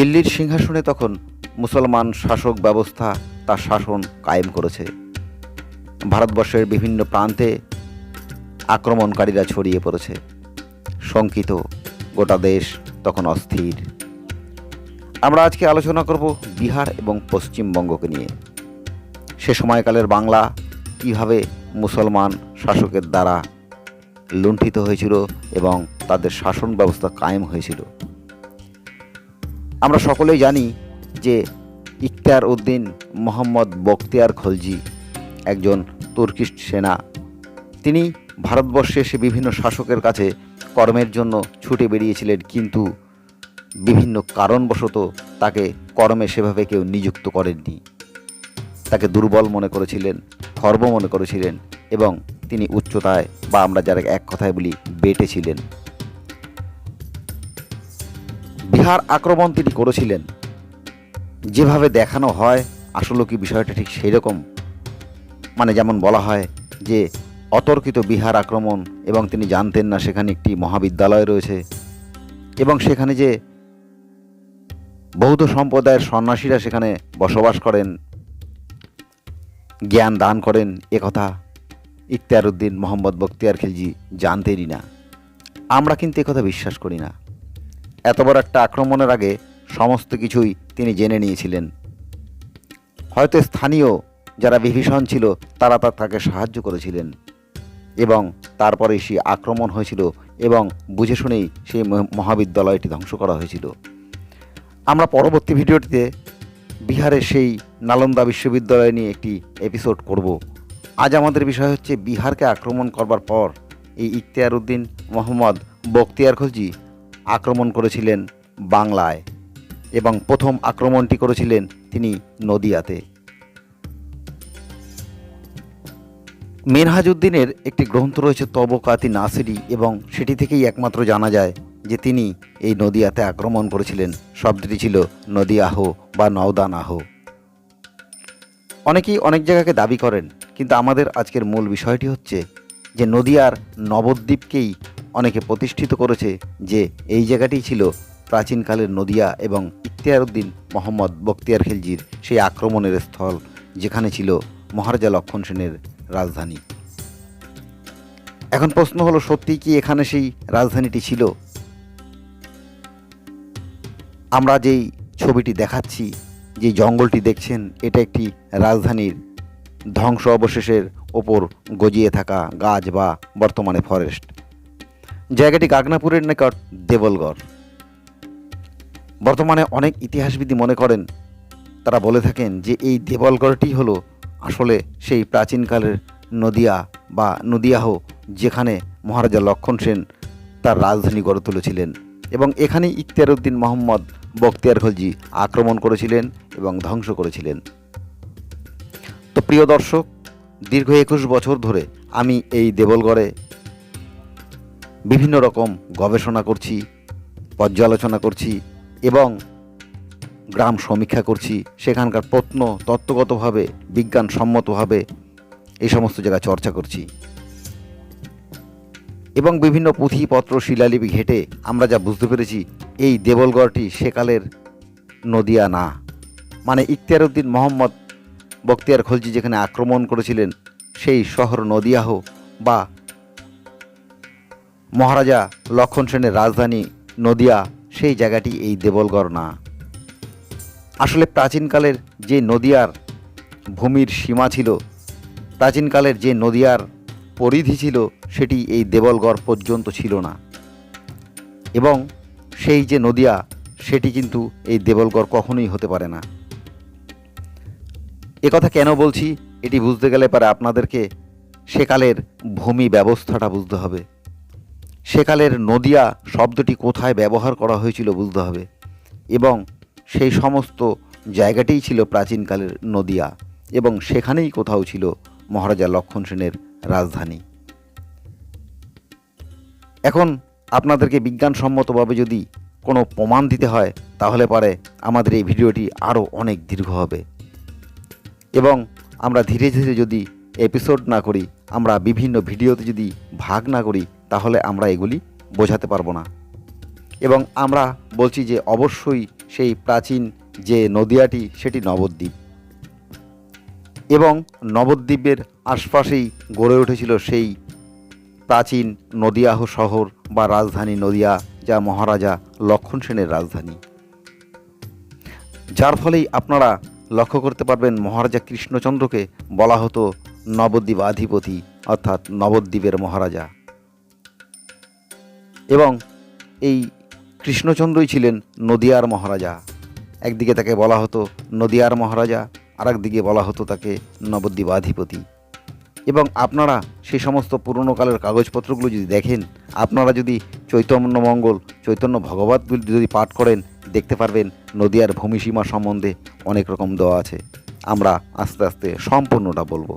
দিল্লির সিংহাসনে তখন মুসলমান শাসক ব্যবস্থা তার শাসন কায়েম করেছে। ভারতবর্ষের বিভিন্ন প্রান্তে আক্রমণকারীরা ছড়িয়ে পড়েছে। শঙ্কিত, গোটা দেশ তখন অস্থির। আমরা আজকে আলোচনা করব বিহার এবং পশ্চিমবঙ্গকে নিয়ে। সে সময়কালের বাংলা কীভাবে মুসলমান শাসকের দ্বারা লুণ্ঠিত হয়েছিল এবং তাদের শাসন ব্যবস্থা কায়েম হয়েছিল। আমরা সকলেই জানি যে ইখতিয়ার উদ্দিন মোহাম্মদ বখতিয়ার খলজি একজন তুর্কিশ সেনা। তিনি ভারতবর্ষে এসে বিভিন্ন শাসকের কাছে কর্মের জন্য ছুটে বেরিয়েছিলেন, কিন্তু বিভিন্ন কারণবশত তাকে কর্মে সেভাবে কেউ নিযুক্ত করেননি। তাকে দুর্বল মনে করেছিলেন, খর্ব মনে করেছিলেন এবং তিনি উচ্চতায়, বা আমরা যারা এক কথায় বলি বেটে ছিলেন বিহার আক্রমণ তিনি করেছিলেন। যেভাবে দেখানো হয়, আসলে কি বিষয়টা ঠিক সেই রকম মানে যেমন বলা হয় যে, অতর্কিত বিহার আক্রমণ এবং তিনি জানতেন না সেখানে একটি মহাবিদ্যালয় রয়েছে এবং সেখানে যে বৌদ্ধ সম্প্রদায়ের সন্ন্যাসীরা সেখানে বসবাস করেন, জ্ঞান দান করেন একথা ইখতিয়ার উদ্দিন মোহাম্মদ বখতিয়ার খিলজি জানতেনই না। আমরা কিন্তু একথা বিশ্বাস করি না। এত বড় একটা আক্রমণের আগে সমস্ত কিছুই তিনি জেনে নিয়েছিলেন। হয়তো স্থানীয় যারা বিভীষণ ছিল, তারা তাকে সাহায্য করেছিলেন। এবং তারপরে সেই আক্রমণ হয়েছিল এবং বুঝে শুনেই সেই মহ- মহাবিদ্যালয়টি ধ্বংস করা হয়েছিল। আমরা পরবর্তী ভিডিওটিতে বিহারের সেই নালন্দা বিশ্ববিদ্যালয় নিয়ে একটি এপিসোড করব। আজ আমাদের বিষয় হচ্ছে বিহারকে আক্রমণ করবার পর এই ইখতিয়ার উদ্দিন মোহাম্মদ বখতিয়ার খলজি আক্রমণ করেছিলেন বাংলায় এবং প্রথম আক্রমণটি করেছিলেন তিনি নদিয়াতে। মেনহাজউদ্দিনের একটি গ্রন্থ রয়েছে তবকাতি নাসিরি এবং সেটি থেকেই একমাত্র জানা যায় যে তিনি এই নদিয়াতে আক্রমণ করেছিলেন। শব্দটি ছিল নদিয়াহ বা নওদানাহ। অনেকেই অনেক জায়গাকে দাবি করেন, কিন্তু আমাদের আজকের মূল বিষয়টি হচ্ছে যে নদিয়ার নবদ্বীপকেই অনেকে প্রতিষ্ঠিত করেছে যে এই জায়গাটি ছিল প্রাচীনকালের নদিয়া এবং ইখতিয়ার উদ্দিন মোহাম্মদ বখতিয়ার খিলজির সেই আক্রমণের স্থল, যেখানে ছিল মহারাজা লক্ষণ সেনের রাজধানী। এখন প্রশ্ন হলো সত্যি কি এখানে সেই রাজধানীটি ছিল? আমরা যেই ছবিটি দেখাচ্ছি যে জঙ্গলটি দেখছেন, এটা একটি রাজধানীর ধ্বংস অবশেষের ওপর গজিয়ে থাকা গাছ বা বর্তমানে ফরেস্ট জায়গাটি গাগনাপুরের নিকট দেবলগড়। বর্তমানে অনেক ইতিহাসবিদ মনে করেন, তারা বলে থাকেন যে এই দেবলগড়টি হলো আসলে সেই প্রাচীনকালের নদিয়া বা নদিয়াহ, যেখানে মহারাজা লক্ষণ সেন তার রাজধানী গড়ে তুলেছিলেন এবং এখানে ইখতিয়ার উদ্দিন মোহাম্মদ বখতিয়ার খলজি আক্রমণ করেছিলেন এবং ধ্বংস করেছিলেন। তো প্রিয় দর্শক, দীর্ঘ একুশ বছর ধরে আমি এই দেবলগড়ে বিভিন্ন রকম গবেষণা করছি, পর্যালোচনা করছি এবং গ্রাম সমীক্ষা করছি। সেখানকার প্রত্ন তত্ত্বগতভাবে, বিজ্ঞানসম্মতভাবে এই সমস্ত জায়গা চর্চা করছি। এবং বিভিন্ন পুঁথিপত্র শিলালিপি ঘেটে আমরা যা বুঝতে পেরেছি, এই দেবলগড়টি সেকালের নদিয়া না। মানে ইখতিয়ার উদ্দিন মোহাম্মদ বখতিয়ার খলজি যেখানে আক্রমণ করেছিলেন, সেই শহর নদিয়াহ বা মহারাজা লক্ষণ সেনের রাজধানী নদিয়া, সেই জায়গাটি এই দেবলগড় না। আসলে প্রাচীনকালের যে নদিয়ার ভূমির সীমা ছিল, প্রাচীনকালের যে নদিয়ার পরিধি ছিল, সেটি এই দেবলগড় পর্যন্ত ছিল না। এবং সেই যে নদিয়া, সেটি কিন্তু এই দেবলগড় কখনোই হতে পারে না। একথা কেন বলছি, এটি বুঝতে গেলে পারে আপনাদেরকে সেকালের ভূমি ব্যবস্থাটা বুঝতে হবে। সেকালের নদিয়া শব্দটি কোথায় ব্যবহার করা হয়েছিল বুঝতে হবে। এবং সেই সমস্ত জায়গাটিই ছিল প্রাচীনকালের নদিয়া এবং সেখানেই কোথাও ছিল মহারাজা লক্ষণ সেনের রাজধানী। এখন আপনাদেরকে বিজ্ঞানসম্মতভাবে যদি কোনো প্রমাণ দিতে হয়, তাহলে পারে আমাদের এই ভিডিওটি আরও অনেক দীর্ঘ হবে। এবং আমরা ধীরে ধীরে যদি এপিসোড না করি, আমরা বিভিন্ন ভিডিওতে যদি ভাগ না করি তাহলে আমরা এগুলি বোঝাতে পারব না। এবং আমরা বলছি যে অবশ্যই সেই প্রাচীন যে নদিয়াটি, সেটি নবদ্বীপ। এবং নবদ্বীপের আশপাশেই গড়ে উঠেছিল সেই প্রাচীন নদিয়াহ শহর বা রাজধানী নদিয়া, যা মহারাজা লক্ষণ সেনের রাজধানী। যার ফলেই আপনারা লক্ষ্য করতে পারবেন মহারাজা কৃষ্ণচন্দ্রকে বলা হতো নবদ্বীপ আধিপতি অর্থাৎ নবদ্বীপের মহারাজা। এবং এই কৃষ্ণচন্দ্রই ছিলেন নদিয়ার মহারাজা। একদিকে তাকে বলা হতো নদিয়ার মহারাজা আর একদিকে বলা হতো তাকে নবদ্বীপ আধিপতি এবং আপনারা সেই সমস্ত পুরনো কালের কাগজপত্রগুলো যদি দেখেন, আপনারা যদি চৈতন্য মঙ্গল, চৈতন্য ভগবতগুলি যদি পাঠ করেন, দেখতে পারবেন নদিয়ার ভূমিসীমা সম্বন্ধে অনেক রকম দেওয়া আছে। আমরা আস্তে আস্তে সম্পূর্ণটা বলব।